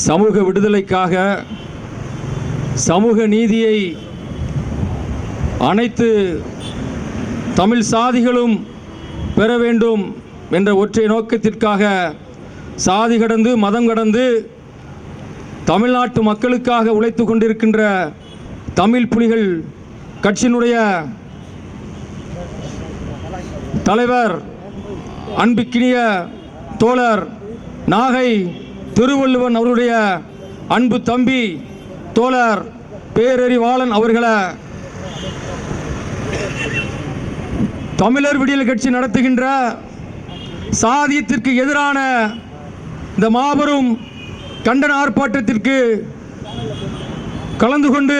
சமூக விடுதலைக்காக சமூக நீதியை அனைத்து தமிழ் சாதிகளும் பெற வேண்டும் என்ற ஒற்றை நோக்கத்திற்காக சாதி கடந்து மதம் கடந்து தமிழ்நாட்டு மக்களுக்காக உழைத்து கொண்டிருக்கின்ற தமிழ் புலிகள் கட்சியினுடைய தலைவர் அன்பிக்கினிய தோழர் நாகை திருவள்ளுவன் அவருடைய அன்பு தம்பி தோழர் பேரறிவாளன் அவர்களை தமிழர் விடியல் கட்சி நடத்துகின்ற சாதியத்திற்கு எதிரான இந்த மாபெரும் கண்டன ஆர்ப்பாட்டத்திற்கு கலந்து கொண்டு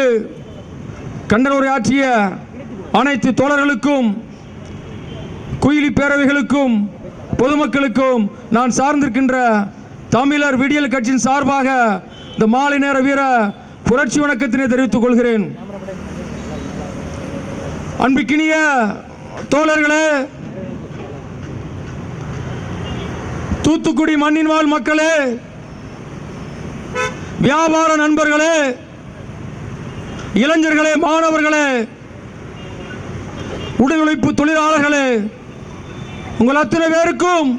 கண்டன உரையாற்றிய அனைத்து தோழர்களுக்கும் குயிலி பேரவைகளுக்கும் பொதுமக்களுக்கும் நான் சார்ந்திருக்கின்ற தமிழர் விடியல் கட்சியின் சார்பாக இந்த மாலை நேர வீர புரட்சி வணக்கத்தினை தெரிவித்துக் கொள்கிறேன். அன்பிக்கினிய தோழர்களே தூத்துக்குடி மண்ணின் வாழ் மக்களே வியாபார நண்பர்களே இளைஞர்களே மாணவர்களே உடல் உழைப்பு தொழிலாளர்களே உங்கள் அத்தனை பேருக்கும்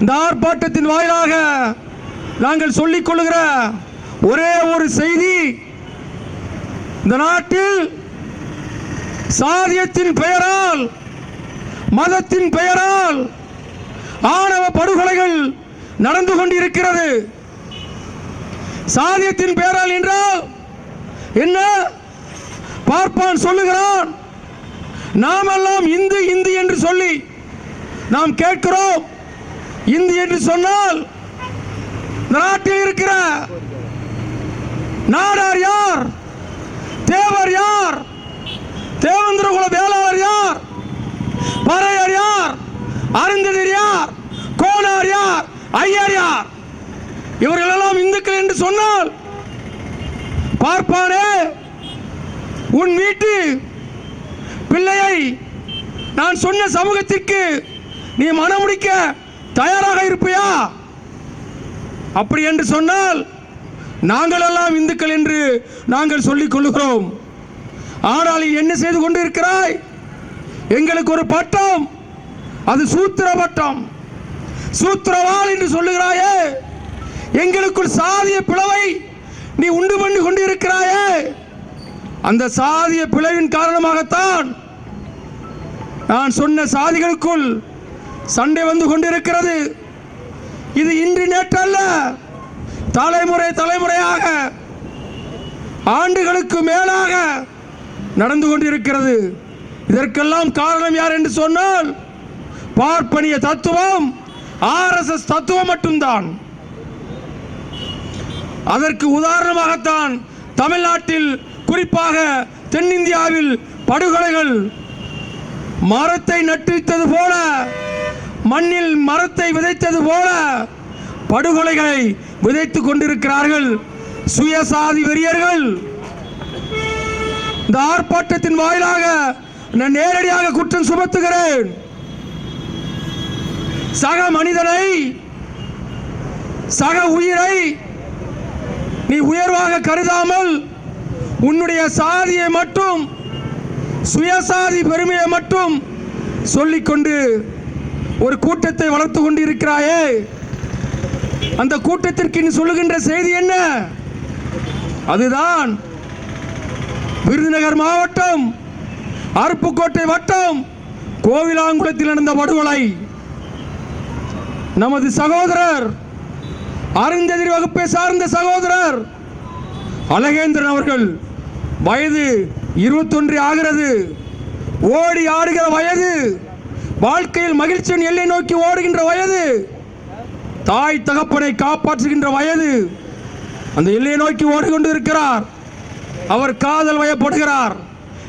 இந்த ஆர்ப்பாட்டத்தின் வாயிலாக நாங்கள் சொல்லிக் கொள்ளுகிற ஒரே ஒரு செய்தி இந்த நாட்டில் சாதியத்தின் பெயரால் மதத்தின் பெயரால் ஆணவ படுகொலைகள் நடந்து கொண்டிருக்கிறது. சாதியத்தின் பெயரால் என்றால் என்ன? பார்ப்பான் சொல்லுகிறான் நாமெல்லாம் இந்து இந்து என்று சொல்லி நாம் கேட்கிறோம். இந்தி என்று சொன்னால் இந்த நாட்டில் இருக்கிற நாடார் யார்? தேவர் யார்? தேவேந்திரகுல வேளாளர் யார்? பறையர் யார்? அருந்ததிர் யார்? கோனார் யார்? ஐயர் யார்? இவர்களெல்லாம் இந்துக்கள் என்று சொன்னால் பார்ப்பானே உன் வீட்டு பிள்ளையை நான் சொன்ன சமூகத்திற்கு நீ மனமுடிக்க. தயாராக இருப்பியா? அப்படி என்று சொன்னால் நாங்கள் எல்லாம் இந்துக்கள் என்று நாங்கள் சொல்லிக் கொள்கிறோம். ஆனால் என்ன செய்து கொண்டிருக்கிறாய்? எங்களுக்கு ஒரு பட்டம். அது சூத்திர பட்டம் சூத்திரவாள் என்று சொல்லுகிறாயே எங்களுக்குள் சாதிய பிளவை நீ உண்டு பண்ணி கொண்டிருக்கிறாயே. அந்த சாதிய பிளவின் காரணமாகத்தான் நான் சொன்ன சாதிகளுக்குள் சண்டை வந்து கொண்டிருக்கிறது. இது இன்று நேற்றல்ல. தலைமுறை தலைமுறையாக ஆண்டுகளுக்கு மேலாக நடந்து கொண்டிருக்கிறது. இதற்கெல்லாம் காரணம் யார் என்று சொன்னால் பார்ப்பனிய தத்துவம் ஆர்எஸ்எஸ் தத்துவம் மட்டும்தான். அதற்கு உதாரணமாகத்தான் தமிழ்நாட்டில் குறிப்பாக தென்னிந்தியாவில் படுகொலைகள் மரத்தை நட்டுவித்தது போல மண்ணில் மரத்தை விதைத்தது போல படுகொலைகளை விதைத்துக் கொண்டிருக்கிறார்கள் சுயசாதி வெறியர்கள். இந்த ஆர்ப்பாட்டத்தின் வாயிலாக நான் நேரடியாக குற்றம் சுமத்துகிறேன். சக மனிதனை சக உயிரை நீ உயர்வாக கருதாமல் உன்னுடைய சாதியை மட்டும் சுயசாதி பெருமையை மட்டும் சொல்லிக்கொண்டு ஒரு கூட்டத்தை வளர்த்து கொண்டு இருக்கிறாயே அந்த கூட்டத்திற்கு நீ சொல்லுகின்ற செய்தி என்ன? அதுதான் விருதுநகர் மாவட்டம் அருப்புக்கோட்டை வட்டம் கோவிலாங்குளத்தில் நடந்த படுகொலை. நமது சகோதரர் அருந்ததிரி வகுப்பை சார்ந்த சகோதரர் அழகேந்திரன் அவர்கள் வயது இருபத்தொன்று ஆகிறது. ஓடி ஆடுகிற வயது வாழ்க்கையில் மகிழ்ச்சியின் எல்லை நோக்கி ஓடுகின்ற வயது. தாய் தகப்பனை காப்பாற்றுகின்ற வயது. அந்த எல்லையை நோக்கி ஓடிக்கொண்டு இருக்கிறார் அவர் காதல் வயப்படுகிறார்.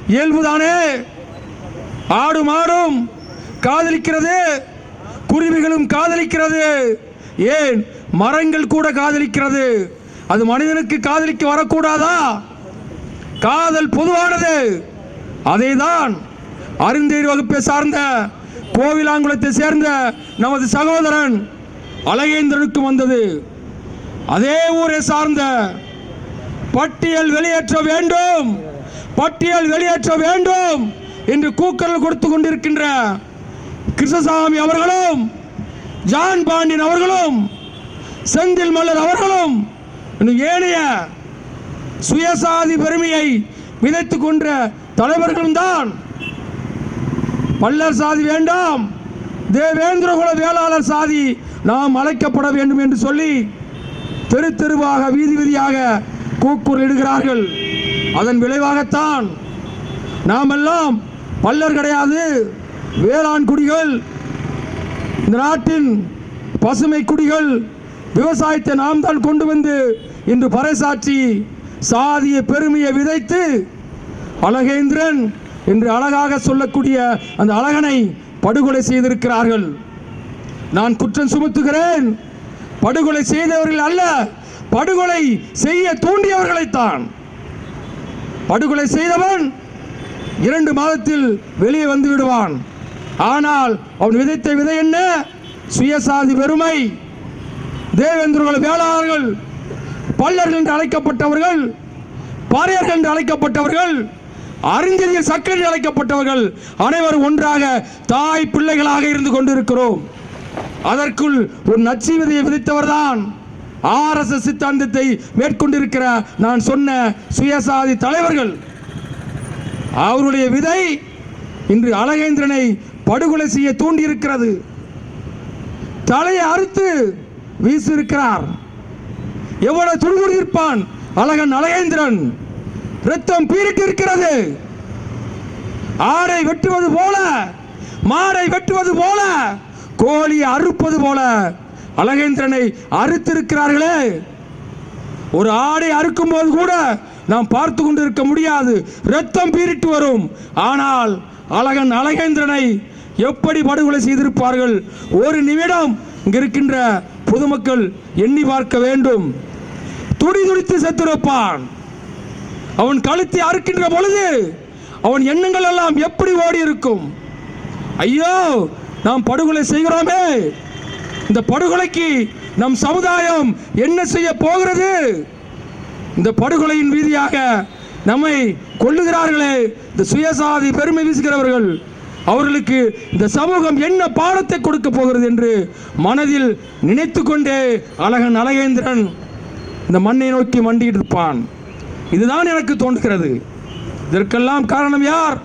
இயல்புதானே. ஆடும் ஆடும் காதலிக்கிறது. குருவிகளும் காதலிக்கிறது. ஏன்? மரங்கள் கூட காதலிக்கிறது. அது மனிதனுக்கு காதலிக்க வரக்கூடாதா? காதல் பொதுவானது. அதைதான் அருந்தேரி வகுப்பை சார்ந்த கோவிலாங்குளத்தை சேர்ந்த நமது சகோதரன் அழகேந்திரனுக்கு வந்தது. அதே ஊரை சார்ந்த பட்டியல் வெளியேற்ற வேண்டும் பட்டியல் வெளியேற்ற வேண்டும் என்று கூக்கரல் கொடுத்து கொண்டிருக்கின்ற கிருஷ்ணசாமி அவர்களும் ஜான் பாண்டியன் அவர்களும் செந்தில் மல்லர் அவர்களும் ஏனைய சுயசாதி பெருமையை விதைத்துக் கொன்ற தலைவர்களும் தான் பல்லர் சாதி வேண்டாம். தேவேந்திரகுல வேளாளர் சாதி நாம் அழைக்கப்பட வேண்டும் என்று சொல்லி தெரு தெருவாக வீதி வீதியாக கூக்குரல் இடுகிறார்கள். அதன் விளைவாகத்தான் நாமெல்லாம் பல்லர் கிடையாது வேளாண் குடிகள் இந்த நாட்டின் பசுமை குடிகள் விவசாயத்தை நாம் தான் கொண்டு வந்து இன்று பறைசாற்றி சாதிய பெருமையை விதைத்து அழகேந்திரன் என்று அழகாக சொல்லக்கூடிய அந்த அழகனை படுகொலை செய்திருக்கிறார்கள். நான் குற்றம் சுமத்துகிறேன். படுகொலை செய்தவர்கள் அல்ல படுகொலை செய்ய தூண்டியவர்களைத்தான். படுகொலை செய்தவன் இரண்டு மாதத்தில் வெளியே வந்து விடுவான். ஆனால் அவன் விதைத்த விதை என்ன? சுயசாதி பெருமை தேவேந்திரர்கள் வேளாளர்கள் பல்லர்கள் என்று அழைக்கப்பட்டவர்கள் பாரியர்கள் என்று அழைக்கப்பட்டவர்கள் அறிஞர்கள் சக்கரை அழைக்கப்பட்டவர்கள் அனைவரும் ஒன்றாக தாய் பிள்ளைகளாக இருந்து கொண்டிருக்கிறோம். அதற்குள் ஒரு நச்சு விதையை விதைத்தவர்தான் ஆர்எஸ்எஸ் சித்தாந்தத்தை மேற்கொண்டிருக்கிற நான் சொன்ன சுயசாதி தலைவர்கள். அவருடைய விதை இன்று அழகேந்திரனை படுகொலை செய்ய தூண்டியிருக்கிறது. தலையை அறுத்து வீசியிருக்கிறார். எவ்வளவு துருகுறியிருப்பான் அழகன் அழகேந்திரன். ரத்தம் பீரிட்டு இருக்கிறது. ஆடை வெட்டுவது போல மாடை வெட்டுவது போல கோழியை அறுப்பது போல அழகேந்திரனை அறுத்திருக்கிறார்களே. ஒரு ஆடை அறுக்கும் போது கூட நாம் பார்த்து கொண்டு இருக்க முடியாது. ரத்தம் பீரிட்டு வரும். ஆனால் அழகன் அழகேந்திரனை எப்படி படுகொலை செய்திருப்பார்கள்? ஒரு நிமிடம் இங்கு இருக்கின்ற பொதுமக்கள் எண்ணி பார்க்க வேண்டும். துடி துடித்து செத்திருப்பான் அவன் கழுத்தை அறுக்கின்ற பொழுது அவன் எண்ணங்கள் எல்லாம் எப்படி ஓடி இருக்கும்? ஐயோ நாம் படுகொலை செய்கிறோமே. இந்த படுகொலைக்கு நம் சமுதாயம் என்ன செய்ய போகிறது? இந்த படுகொலையின் வீதியாக நம்மை கொள்ளுகிறார்களே இந்த சுயசாதி பெருமை வீசுகிறவர்கள். அவர்களுக்கு இந்த சமூகம் என்ன பாடத்தை கொடுக்க போகிறது என்று மனதில் நினைத்து கொண்டே அழகன் அழகேந்திரன் இந்த மண்ணை நோக்கி மண்டிட்டு இருப்பான் இதுதான் எனக்கு தோன்றுகிறது. இதற்கெல்லாம் காரணம் யார்?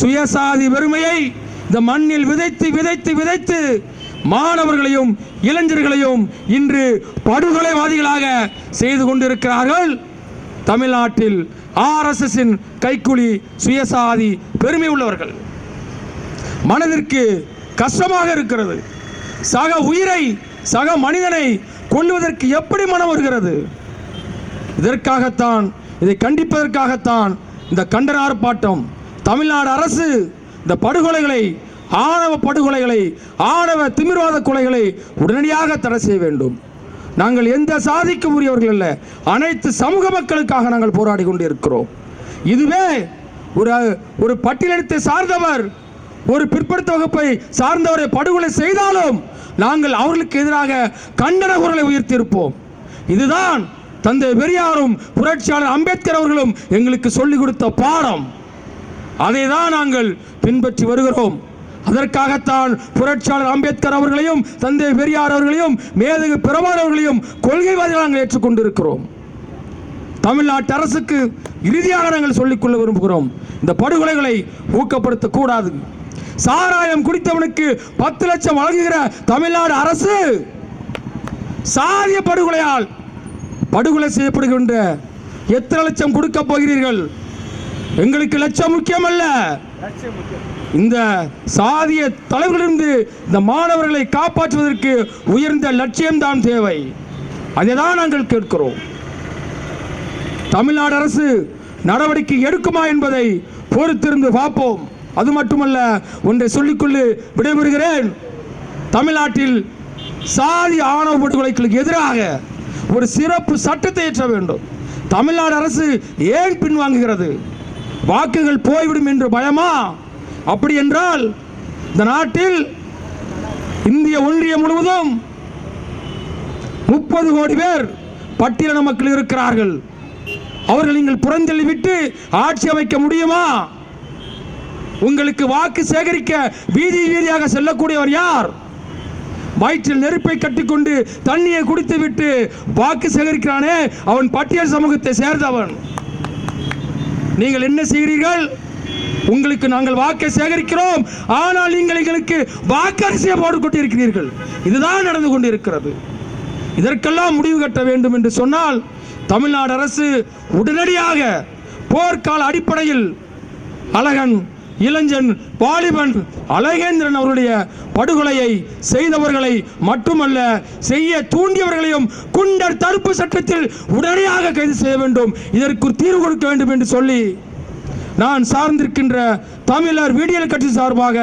சுயசாதி பெருமையை இந்த மண்ணில் விதைத்து விதைத்து விதைத்து மாணவர்களையும் இளைஞர்களையும் இன்று படுகொலைவாதிகளாக செய்து கொண்டிருக்கிறார்கள். தமிழ்நாட்டில் ஆர்எஸ்எஸ்ஸின் கைக்குழி சுயசாதி பெருமை உள்ளவர்கள். மனதிற்கு கஷ்டமாக இருக்கிறது. சக உயிரை சக மனிதனை கொள்வதற்கு எப்படி மனம் வருகிறது? இதற்காகத்தான் இதை கண்டிப்பதற்காகத்தான் இந்த கண்டன ஆர்ப்பாட்டம் தமிழ்நாடு அரசு இந்த படுகொலைகளை ஆணவ படுகொலைகளை ஆணவ திமிர்வாத கொலைகளை உடனடியாக தடை செய்ய வேண்டும். நாங்கள் எந்த சாதிக்கு உரியவர்கள் அல்ல அனைத்து சமூக மக்களுக்காக நாங்கள் போராடி கொண்டிருக்கிறோம். இதுவே ஒரு ஒரு பட்டியலினத்தை சார்ந்தவர் ஒரு பிற்படுத்த வகுப்பை சார்ந்தவரை படுகொலை செய்தாலும் நாங்கள் அவர்களுக்கு எதிராக கண்டன குரலை உயர்த்தியிருப்போம். இதுதான் தந்தை பெரியாரும் புரட்சியாளர் அம்பேத்கர் அவர்களும் எங்களுக்கு சொல்லிக் கொடுத்த பாடம். அதை தான் நாங்கள் பின்பற்றி வருகிறோம். அதற்காகத்தான் புரட்சியாளர் அம்பேத்கர் அவர்களையும் தந்தை பெரியார் அவர்களையும் மேதகு பிரபார் அவர்களையும் கொள்கைவாதிகள் நாங்கள் ஏற்றுக்கொண்டிருக்கிறோம் தமிழ்நாட்டு அரசுக்கு இறுதியாக நாங்கள் சொல்லிக்கொள்ள விரும்புகிறோம். இந்த படுகொலைகளை ஊக்கப்படுத்தக்கூடாது சாராயம் குடித்தவனுக்கு பத்து லட்சம் வழங்குகிற தமிழ்நாடு அரசு சாதிய படுகொலையால் படுகொலை செய்யப்படுகின்ற எத்தனை லட்சம் கொடுக்க போகிறீர்கள்? எங்களுக்கு லட்சம் முக்கியமல்ல. இந்த சாதிய தலைவர்களிருந்து இந்த மாணவர்களை காப்பாற்றுவதற்கு உயர்ந்த லட்சியம்தான் தேவை. அதை தான் நாங்கள் கேட்கிறோம். தமிழ்நாடு அரசு நடவடிக்கை எடுக்குமா என்பதை பொறுத்திருந்து பார்ப்போம். அது மட்டுமல்ல ஒன்றை சொல்லிக்கொண்டு விடைபெறுகிறேன். தமிழ்நாட்டில் சாதி ஆணவ படுகொலைகளுக்கு எதிராக ஒரு சிறப்பு சட்டத்தை இயற்ற வேண்டும். தமிழ்நாடு அரசு ஏன் பின்வாங்குகிறது? வாக்குகள் போய்விடும் என்று பயமா? அப்படி என்றால் இந்த நாட்டில் இந்திய ஒன்றியம் முழுவதும் முப்பது கோடி பேர் பட்டியலின மக்கள் இருக்கிறார்கள். அவர்கள் நீங்கள் புறந்தள்ளி விட்டு ஆட்சி அமைக்க முடியுமா? உங்களுக்கு வாக்கு சேகரிக்க வீதி வீதியாக செல்லக்கூடியவர் யார்? வயிற்றில் நெருப்பை கட்டிக்கொண்டு தண்ணியை குடித்து விட்டு வாக்கு சேகரிக்கிறானே அவன் பட்டியல் சமூகத்தை சேர்ந்தவன். நீங்கள் என்ன செய்கிறீர்கள்? உங்களுக்கு நாங்கள் வாக்கை சேகரிக்கிறோம் ஆனால் நீங்கள் எங்களுக்கு வாக்கரிசியை போட்டுக்கொண்டிருக்கிறீர்கள். இதுதான் நடந்து கொண்டிருக்கிறது. இதற்கெல்லாம் முடிவு கட்ட வேண்டும் என்று சொன்னால் தமிழ்நாடு அரசு உடனடியாக போர்க்கால அடிப்படையில் அழகன் இளைஞன் வாலிபன் அழகேந்திரன் அவருடைய படுகொலையை செய்தவர்களை மட்டுமல்ல செய்ய தூண்டியவர்களையும் குண்டர் தடுப்பு சட்டத்தில் உடனடியாக கைது செய்ய வேண்டும். இதற்கு தீர்வு கொடுக்க வேண்டும் என்று சொல்லி நான் சார்ந்திருக்கின்ற தமிழர் விடியல் கட்சி சார்பாக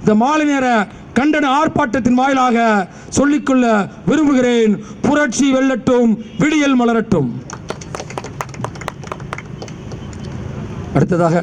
இந்த மாலை நேர கண்டன ஆர்ப்பாட்டத்தின் வாயிலாக சொல்லிக்கொள்ள விரும்புகிறேன். புரட்சி வெல்லட்டும் விடியல் மலரட்டும். அடுத்ததாக